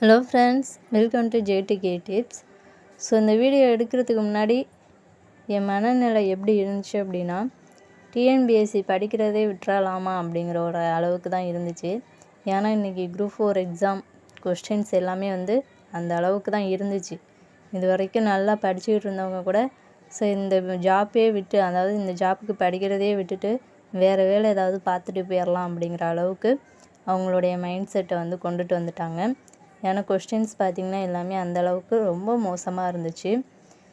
Hello friends welcome to JDK tips so இந்த video எடுக்கிறதுக்கு முன்னாடி என் மனநிலை எப்படி இருந்துச்சு அப்படின்னா டிஎன்பிஎஸ்சி படிக்கிறதே விட்டுறலாமா அப்படிங்கிற ஒரு அளவுக்கு தான் இருந்துச்சு. ஏன்னா இன்றைக்கி குரூப் ஃபோர் எக்ஸாம் கொஸ்டின்ஸ் எல்லாமே வந்து அந்த அளவுக்கு தான் இருந்துச்சு. இது வரைக்கும் நல்லா படிச்சுக்கிட்டு இருந்தவங்க கூட ஸோ இந்த ஜாப்பே விட்டு அதாவது இந்த ஜாப்புக்கு படிக்கிறதே விட்டுட்டு வேறு வேலை ஏதாவது பார்த்துட்டு போயிடலாம் அப்படிங்கிற அளவுக்கு அவங்களுடைய மைண்ட் செட்டை வந்து கொண்டுட்டு வந்துட்டாங்க. ஏன்னா கொஸ்டின்ஸ் பார்த்திங்கன்னா எல்லாமே அந்தளவுக்கு ரொம்ப மோசமாக இருந்துச்சு.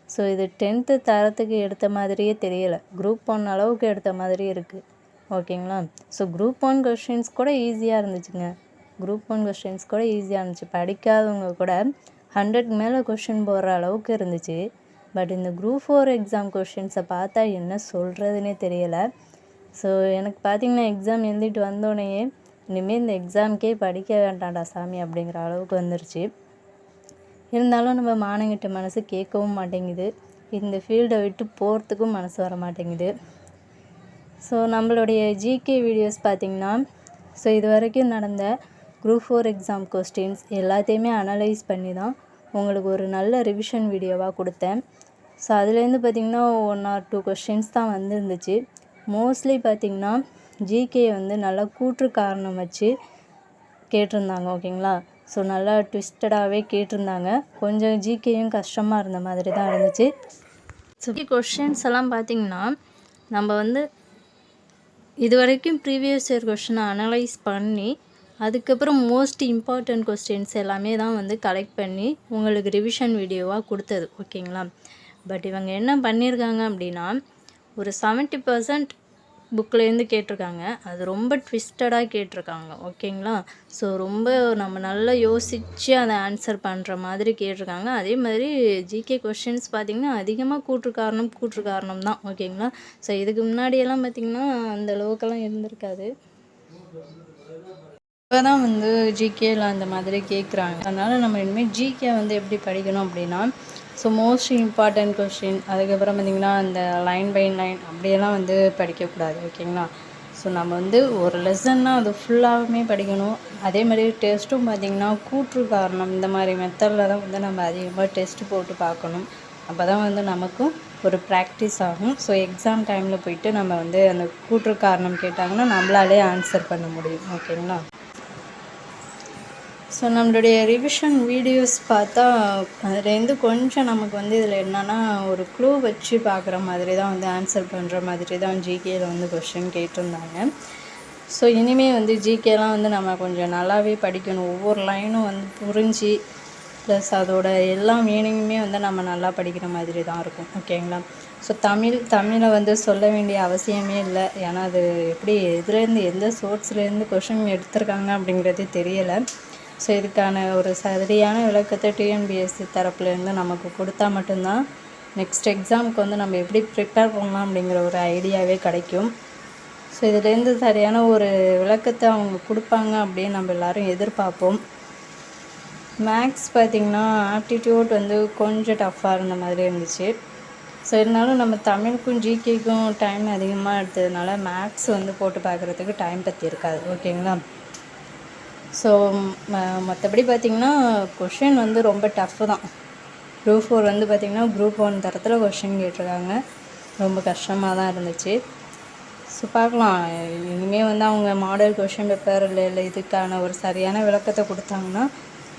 ஸோ இது டென்த்து தரத்துக்கு எடுத்த மாதிரியே தெரியலை. குரூப் ஒன் அளவுக்கு எடுத்த மாதிரி இருக்குது ஓகேங்களா ஸோ குரூப் ஒன் கொஸ்டின்ஸ் கூட ஈஸியாக இருந்துச்சுங்க. குரூப் ஒன் கொஸ்டின்ஸ் கூட ஈஸியாக இருந்துச்சு. படிக்காதவங்க கூட ஹண்ட்ரட் மேலே கொஷின் போடுற அளவுக்கு இருந்துச்சு. பட் இந்த குரூப் ஃபோர் எக்ஸாம் கொஷின்ஸை பார்த்தா என்ன சொல்கிறதுனே தெரியலை. ஸோ எனக்கு பார்த்திங்கன்னா எக்ஸாம் எழுதிட்டு வந்தோடனேயே இனிமேல் இந்த எக்ஸாமுக்கே படிக்க வேண்டாம்டா சாமி அப்படிங்கிற அளவுக்கு வந்துருச்சு. இருந்தாலும் நம்ம மானங்கிட்ட மனசு கேட்கவும் மாட்டேங்குது. இந்த ஃபீல்டை விட்டு போகிறதுக்கும் மனசு வர மாட்டேங்குது. ஸோ நம்மளுடைய ஜிகே வீடியோஸ் பார்த்திங்கன்னா ஸோ இது வரைக்கும் நடந்த குரூப் ஃபோர் எக்ஸாம் கொஸ்டின்ஸ் எல்லாத்தையுமே அனலைஸ் பண்ணி தான் உங்களுக்கு ஒரு நல்ல ரிவிஷன் வீடியோவாக கொடுத்தேன். ஸோ அதுலேருந்து பார்த்திங்கன்னா ஒன் ஆர் டூ கொஸ்டின்ஸ் தான் வந்துருந்துச்சு. மோஸ்ட்லி பார்த்திங்கன்னா ஜிகே வந்து நல்லா கூற்று காரணம் வச்சு கேட்டிருந்தாங்க ஓகேங்களா? ஸோ நல்லா ட்விஸ்டடாகவே கேட்டிருந்தாங்க. கொஞ்சம் ஜிகேயும் கஷ்டமாக இருந்த மாதிரி தான் இருந்துச்சு. ஸோ கொஷின்ஸ் எல்லாம் பார்த்திங்கன்னா நம்ம வந்து இது வரைக்கும் ப்ரீவியஸ் இயர் கொஷினை அனலைஸ் பண்ணி அதுக்கப்புறம் மோஸ்ட் இம்பார்ட்டண்ட் கொஸ்டின்ஸ் எல்லாமே தான் வந்து கலெக்ட் பண்ணி உங்களுக்கு ரிவிஷன் வீடியோவாக கொடுத்தது ஓகேங்களா? பட் இவங்க என்ன பண்ணியிருக்காங்க அப்படின்னா ஒரு செவன்ட்டி பர்சன்ட் புக்கிலேருந்து கேட்டிருக்காங்க. அது ரொம்ப ட்விஸ்டடாக கேட்டிருக்காங்க. ஓகேங்களா? ஸோ ரொம்ப நம்ம நல்லா யோசித்து அதை ஆன்சர் பண்ணுற மாதிரி கேட்டிருக்காங்க. அதே மாதிரி ஜிகே கொஷின்ஸ் பார்த்திங்கன்னா அதிகமாக கூற்று காரணம் கூற்று காரணம் தான். ஓகேங்களா? ஸோ இதுக்கு முன்னாடியெல்லாம் பார்த்திங்கன்னா அந்த அளவுக்கெல்லாம் இருந்திருக்காது. இப்போ தான் வந்து ஜிகேல அந்த மாதிரி கேட்குறாங்க அதனால் நம்ம இனிமேல் ஜிகே வந்து எப்படி படிக்கணும் அப்படின்னா ஸோ மோஸ்ட் இம்பார்ட்டண்ட் கொஷின் அதுக்கப்புறம் பார்த்திங்கன்னா அந்த லைன் பை லைன் அப்படியெல்லாம் வந்து படிக்கக்கூடாது ஓகேங்களா? ஸோ நம்ம வந்து ஒரு லெசன்னா அது ஃபுல்லாகவுமே படிக்கணும். அதே மாதிரி டெஸ்ட்டும் பார்த்திங்கன்னா கூற்று காரணம் இந்த மாதிரி மெத்தடில் தான் வந்து நம்ம அதிகமாக டெஸ்ட் போட்டு பார்க்கணும். அப்போ தான் வந்து நமக்கும் ஒரு ப்ராக்டிஸ் ஆகும். ஸோ எக்ஸாம் டைமில் போயிட்டு நம்ம வந்து அந்த கூற்று காரணம் கேட்டாங்கன்னா நம்மளாலே ஆன்சர் பண்ண முடியும் ஓகேங்களா? ஸோ நம்மளுடைய ரிவிஷன் வீடியோஸ் பார்த்தா அதுலேருந்து கொஞ்சம் நமக்கு வந்து இதில் என்னென்னா ஒரு க்ளூ வச்சு பார்க்குற மாதிரி தான் வந்து ஆன்சர் பண்ணுற மாதிரி தான் ஜிகேயில் வந்து கொஷின் கேட்டிருந்தாங்க. ஸோ இனிமேல் வந்து ஜிகேலாம் வந்து நம்ம கொஞ்சம் நல்லாவே படிக்கணும். ஒவ்வொரு லைனும் வந்து புரிஞ்சு ப்ளஸ் அதோட எல்லா மீனிங்குமே வந்து நம்ம நல்லா படிக்கிற மாதிரி தான் இருக்கும் ஓகேங்களா ஸோ தமிழ் தமிழை வந்து சொல்ல வேண்டிய அவசியமே இல்லை. ஏன்னா அது எப்படி எதுலேருந்து எந்த சோர்ஸ்லேருந்து கொஷின் எடுத்திருக்காங்க அப்படிங்கிறதே தெரியலை. ஸோ இதுக்கான ஒரு சரியான விளக்கத்தை டிஎன்பிஎஸ்சி தரப்புலேருந்து நமக்கு கொடுத்தா மட்டும்தான் நெக்ஸ்ட் எக்ஸாமுக்கு வந்து நம்ம எப்படி ப்ரிப்பேர் பண்ணலாம் அப்படிங்கிற ஒரு ஐடியாவே கிடைக்கும். ஸோ இதுலேருந்து சரியான ஒரு விளக்கத்தை அவங்க கொடுப்பாங்க அப்படின்னு நம்ம எல்லோரும் எதிர்பார்ப்போம். மேக்ஸ் பார்த்திங்கன்னா ஆப்டிடியூட் வந்து கொஞ்சம் டஃப்பாக இருந்த மாதிரி இருந்துச்சு. ஸோ இருந்தாலும் நம்ம தமிழுக்கும் ஜிகேக்கும் டைம் அதிகமாக எடுத்ததுனால மேக்ஸ் வந்து போட்டு பார்க்குறதுக்கு டைம் பற்றி இருக்காது. ஓகேங்களா ஸோ மற்றபடி பார்த்திங்கன்னா கொஷின் வந்து ரொம்ப டஃப்பு தான். குரூப் ஃபோர் வந்து பார்த்திங்கன்னா குரூப் ஒன் தரத்தில் கொஷின் கேட்டிருக்காங்க. ரொம்ப கஷ்டமாக தான் இருந்துச்சு. ஸோ பார்க்கலாம். இனிமேல் வந்து அவங்க மாடல் கொஷின் பேப்பர் இல்லை இல்லை இதுக்கான ஒரு சரியான விளக்கத்தை கொடுத்தாங்கன்னா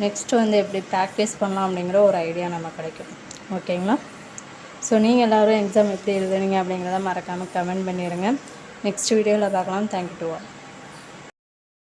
நெக்ஸ்ட்டு வந்து எப்படி ப்ராக்டிஸ் பண்ணலாம் அப்படிங்கிற ஒரு ஐடியா நம்ம கிடைக்கும். ஓகேங்களா ஸோ நீங்கள் எல்லோரும் எக்ஸாம் எப்படி எழுதுனீங்க அப்படிங்கிறத மறக்காமல் கமெண்ட் பண்ணிடுங்க நெக்ஸ்ட் வீடியோவில் பார்க்கலாம். Thank you to all